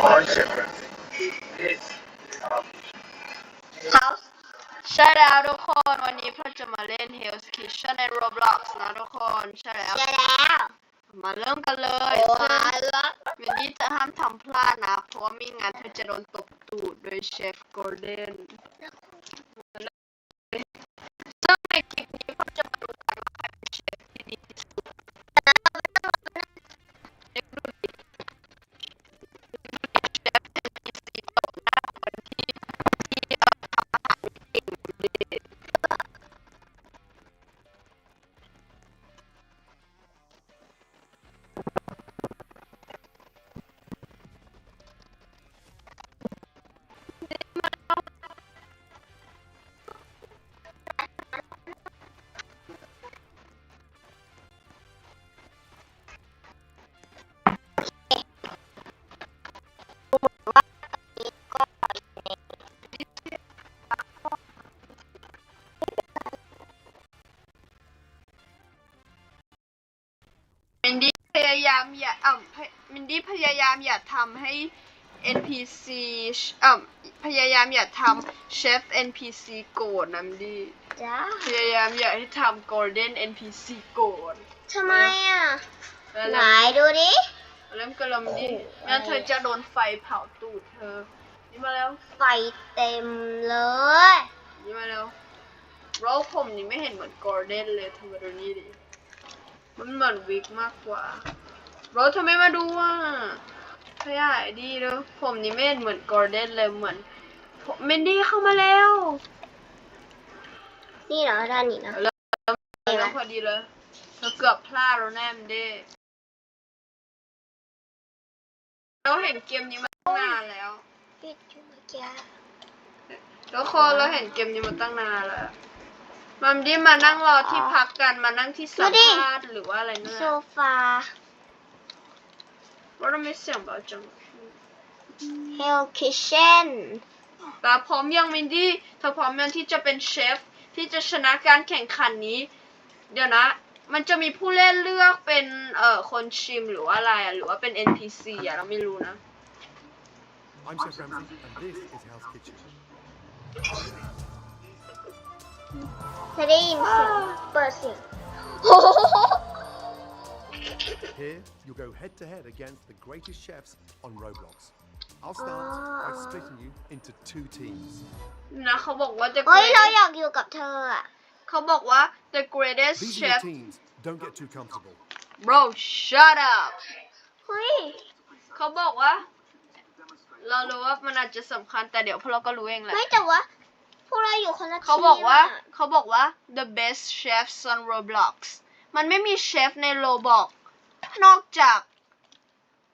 House ใช่แล้วทุกคนวันนี้เราจะมาเล่น Hell's Kitchen ใน Roblox นะทุกคนใช่แล้ว เจอแล้ว มาเริ่มกันเลยโอ้ซึ่งยละวันนี้จะห้ามทำพลาดนะ เพราะว่าไม่งั้นเธอจะโดนตบตูดโดยเชฟกอร์เดนายามอย่าอ่ำมินดี้พยายามอย่าทำให้ NPC อ่ำพยายามอย่าทำเชฟ NPC โกรธนะมินดี้จ้าพยายามอย่าให้ทำ Golden NPC โกรธทำไมอะแล้วไหนเริ่มดูดิเริ่มกระลำดิงั้นเธอจะโดนไฟเผาตูดเธอ นี่มาแล้ว ไฟเต็มเลย นี่มาแล้วเราผมนี่ไม่เห็นเหมือน Golden เลยเธอมาดูนี่ดิมันเหมือนวิกมากกว่าเราทำไมมาดูอะขยายดีแล้วผมนี่ไม่เห็นเหมือน Golden เลยเหมือนผมเมนดี้เข้ามาแล้ว นี่เหรอด้านนี้นะแล้วพอดีเลยเราเกือบพลาดแล้วแน่มนดี้เราเห็นเกมนี้มาตั้งนานแล้วปิดอยู่เมื่อกี้ทุกคนเราเห็นเกมนี้มาตั้งนานแล้วมัมดี้มานั่งรอที่พักกันมานั่งที่สัมภาษณ์หรือว่าอะไรนั่นโซแหละฟา ว่าเราไม่เสียงเบาจัง Hell Kitchen แต่พร้อมยังมินดี้เธอพร้อมยังที่จะเป็นเชฟที่จะชนะการแข่งขันนี้ เดี๋ยวนะ มันจะมีผู้เล่นเลือกเป็นเอ่อคนชิมหรือว่าอะไรอะหรือว่าเป็น NPC อะเราไม่รู้นะ I'm Chef Ramsay, and this is Hell's Kitchen. จะได้ยินเสียงเปิดเสียง Here, you'll go head to head against the greatest chefs on Roblox. I'll start by splitting you into two teams. นะเขาบอกว่า the เฮ้ย เรา greatest อยากอยู่กับเธออะเขาบอกว่า the greatest These are chef your teams. Don't get too comfortable. bro shut up เฮ้ย เขาบอกว่า เรารู้ว่ามันอาจจะสำคัญแต่เดี๋ยวพวกเราก็รู้เองแหละ ไม่แต่ว่า พวกเราอยู่คนละทีมเขาบอกว่าะเขาบอกว่า the best chefs on Roblox มันไม่มีเชฟใน Roblox นอกจาก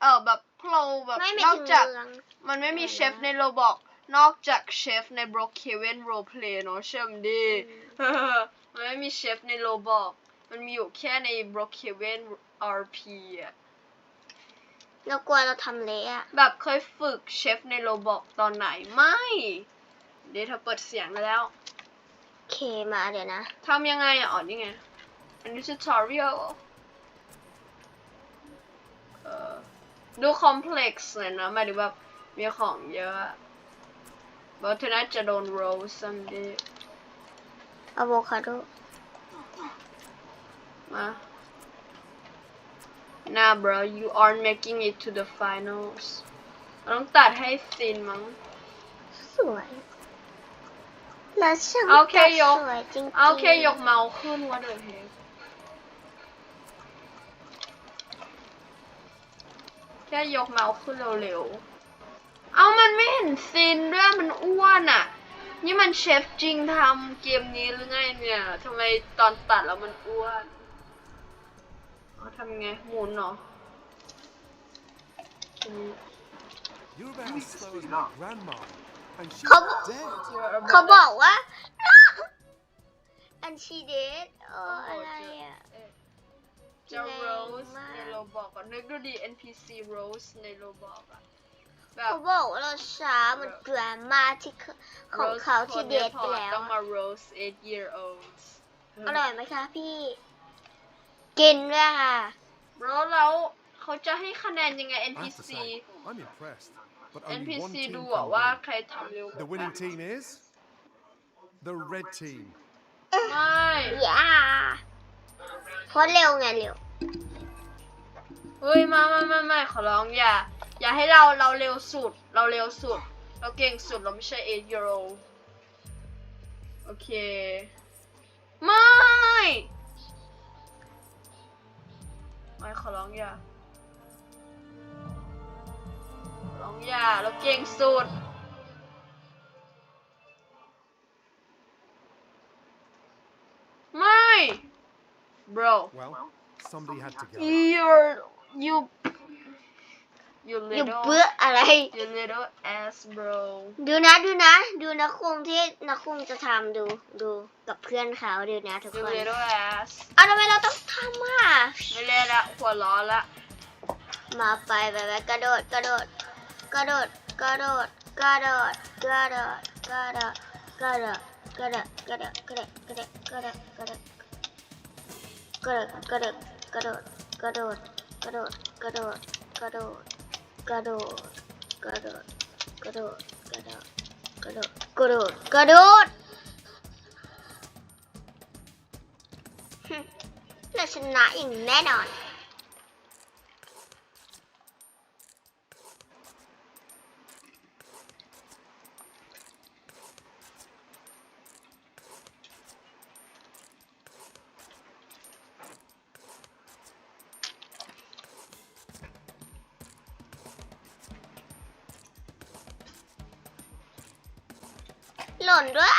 เออแบบโปรแบบไม่ไม่นอกถึงจากเมืองมันไม่มีเชฟใน Roblox นอกจากเชฟใน Brookhaven Roleplay เนอะเชื่อมดีมันไม่มีเชฟใน Roblox มันมีอยู่แค่ใน Brookhaven RP อะเรากลัวเราทำเละอะแบบเคยฝึกเชฟใน Roblox ตอนไหนไม่ เดี๋ยวเธอเปิดเสียงแล้วเคมาเดี๋ยวนะทำยังไงอะอ๋อนี่ไงอันนี้ tutorial ดู complex เลยนะหมายถึงแบบมีของเยอะบอกเธอน่าจะโดน roll someday อะโวคาโด มา Nah bro you aren't making it to the finals เราต้องตัดให้ซินมั้ง สวยแล้วช่างโอเคตัดยก สวยจริงๆเอาโอเคยกเมาส์ขึ้นว่าเดอะเฮก แค่ยกเมาส์ขึ้นเร็วๆ เอามันไม่เห็นซีนด้วยมันอ้วนอะ นี่มันเชฟจริงทำเกมนี้หรือไงเนี่ยทำไมตอนตัดแล้วมันอ้วนเอาทำไงหมุนเหรออืม You're about as slow as my grandma, and she's Come- dead. เขาบอกว่าอันชีเดสเอออะไรอะ จะแรง Rose มากในโรบอกอะนึกดูดิ NPC Rose ในโรบอกอะแบเขาบบอกว่าเราช้าเหมือนดราม่าที่เขาของเขาที่เดทไปแล้วต้องอะมา Rose 8 year olds อร่อยไหมคะพี่ กินด้วยค่ะแล้วแล้วเขาจะให้คะแนนยังไง I have to NPC say, I'm impressed. but only one NPC team ดู can อะว่า win. ใครทำเร็วกว่า The กัน winning team is the red team. ไม่อย่า เพราะเร็วไงเร็ว เฮ้ยมาไม่ไม่ไม่ขอร้องอย่า อย่าให้เราเราเร็วสุด เราเร็วสุด เราเก่งสุดเราไม่ใช่8 year old โอเค ไม่ ไม่ขอร้องอย่า ขอร้องอย่า เราเก่งสุด bro Well, somebody had to go. you're you you อยู่ little เบื่ออะไร you little ass bro ดูนะดูนะ ดูนะคุงที่นะคุงจะทำดูดูกับเพื่อนเขาดูนะทุก you คน little ass เอาทำไมเราต้องทำอะ ไม่เล่นละหัวล้อละมาไปไปไปกระโดดกระโดดกระโดดกระโดดกระโดดกระโดดกระโดดกระโดดกระโดดกระโดดกระโดดกระโดดกระโดดกระโดดกระโดด กระโดดกระโดดกระโดดกระโดดกระโดดกระโดดกระโดดกระโดดกระโดดกระโดดกระโดดกระโดดฮึเราชนะอย่างแน่นอน ล่นด้วย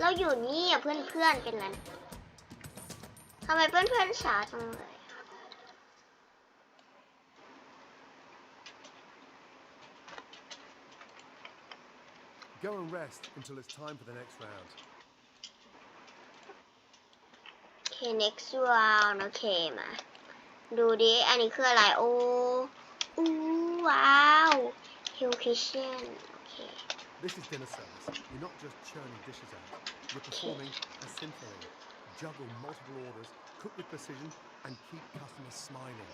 เราอยู่นี่อะเพื่อนๆ เป็นไรทำไมเพื่อนๆช้าจังเลย Go and rest until it's time for the next round. โอเค next round โอเคมา ดูดิ อันนี้คืออะไร โอ้อู้ว้าว Hill Kitchen โอเค This is dinner service. You're not just churning dishes out. You're performing a symphony. Juggle multiple orders, cook with precision, and keep customers smiling.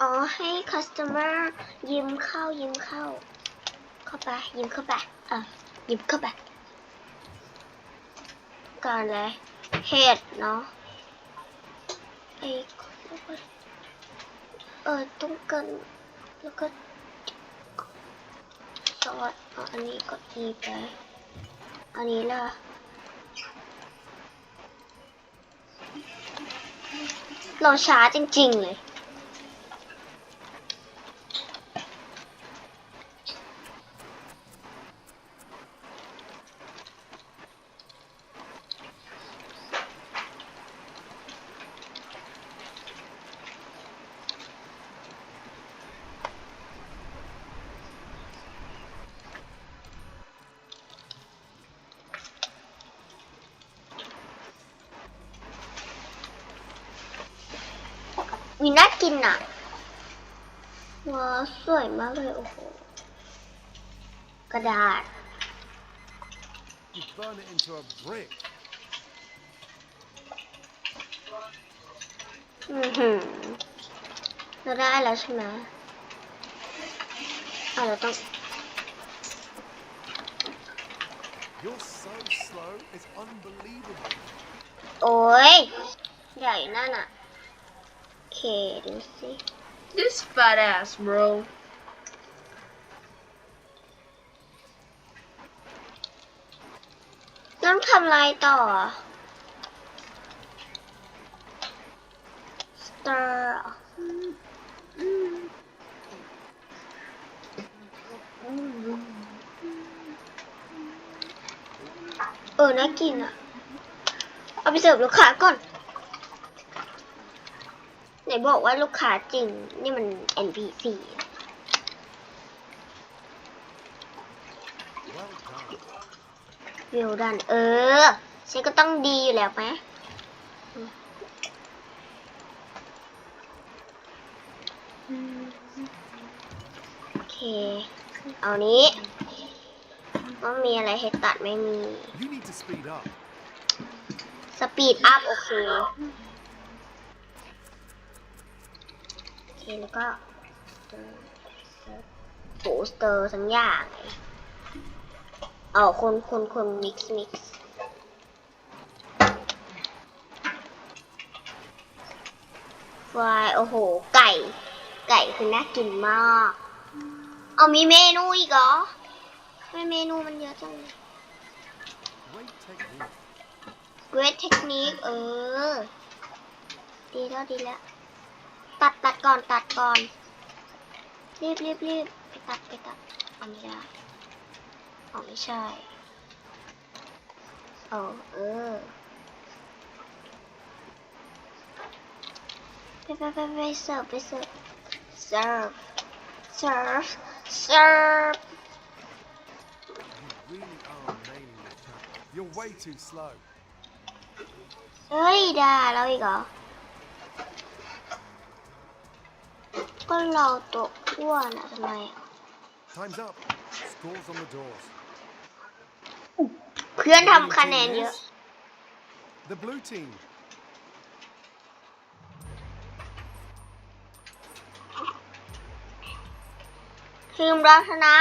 อ๋อ ให้ customer ยิ้มเข้า ยิ้มเข้า เข้าไป ยิ้มเข้าไปอ่ะ ยิ้มเข้าไปก่อนเลยเห็ดเนาะไอ้เออต้องกันแล้วก็ซอสออันนี้ก็อีไปอันนี้ล่ะเราช้าจริง ๆ เลย วิน่ากินอะว้าวสวยมากเลยโอ้โห กระดาษ You burn it into a brick. อือหือเราได้แล้วใช่ไหมอะเราต้อง You're so slow, it's unbelievable. โอ้ยใหญ่นั่นอะ Okay, let's see. This fat ass, bro. Don't come like that. Stir. Mm -hmm. Mm -hmm. เออน่ากินอะ เอาไปเสิร์ฟลูกค้าก่อน นบอกว่าลูกค้าจริง นี่มัน NPC Well done. วิวดัน เออ ฉันก็ต้องดีอยู่แล้วไหมเอานี้ว่ามีอะไรให้ตัดไม่มี You need to speed up. สปีดอัพ โอเค โอ เคแล้วก็โปสเตอร์ทั้งอย่างเอาคนคนคนมิกซ์มิกซ์ฟรายโอ้โห ไก่ ไก่คือน่ากินมาก เอามีเมนูอีกเหรอไมเมนูมันเยอะจัง Great technique. Great technique เออ ดีแล้วดีแล้ว ตัดตัดก่อนตัดก่อน รีบรีบรีบไปตัดไปตัดเอาไม่ได้เอาไม่ใช่เอาเออไปไปไปไปเสิร์ฟไปเสิร์ฟเสิร์ฟเสิร์ฟเสิร์ฟ You really are nailing this chap. You're way too slow. เฮ้ยด่าเราอีกเหรอ ก็เราตัวอ้วนอะทำไมอะ Time's up. Scores on the doors. เพื่อนทำคะแนนเยอะ The blue team. ทีมเราชนะ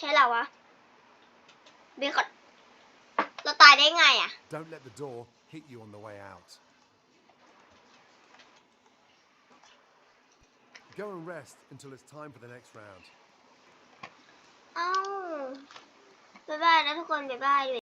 ใช่แล้ววะเบคอนเราตายได้ไงอะ Don't let the door hit you on the way out. Go and rest until it's time for the next round. เอ้าบ๊ายบายนะทุกคนบ๊ายบาย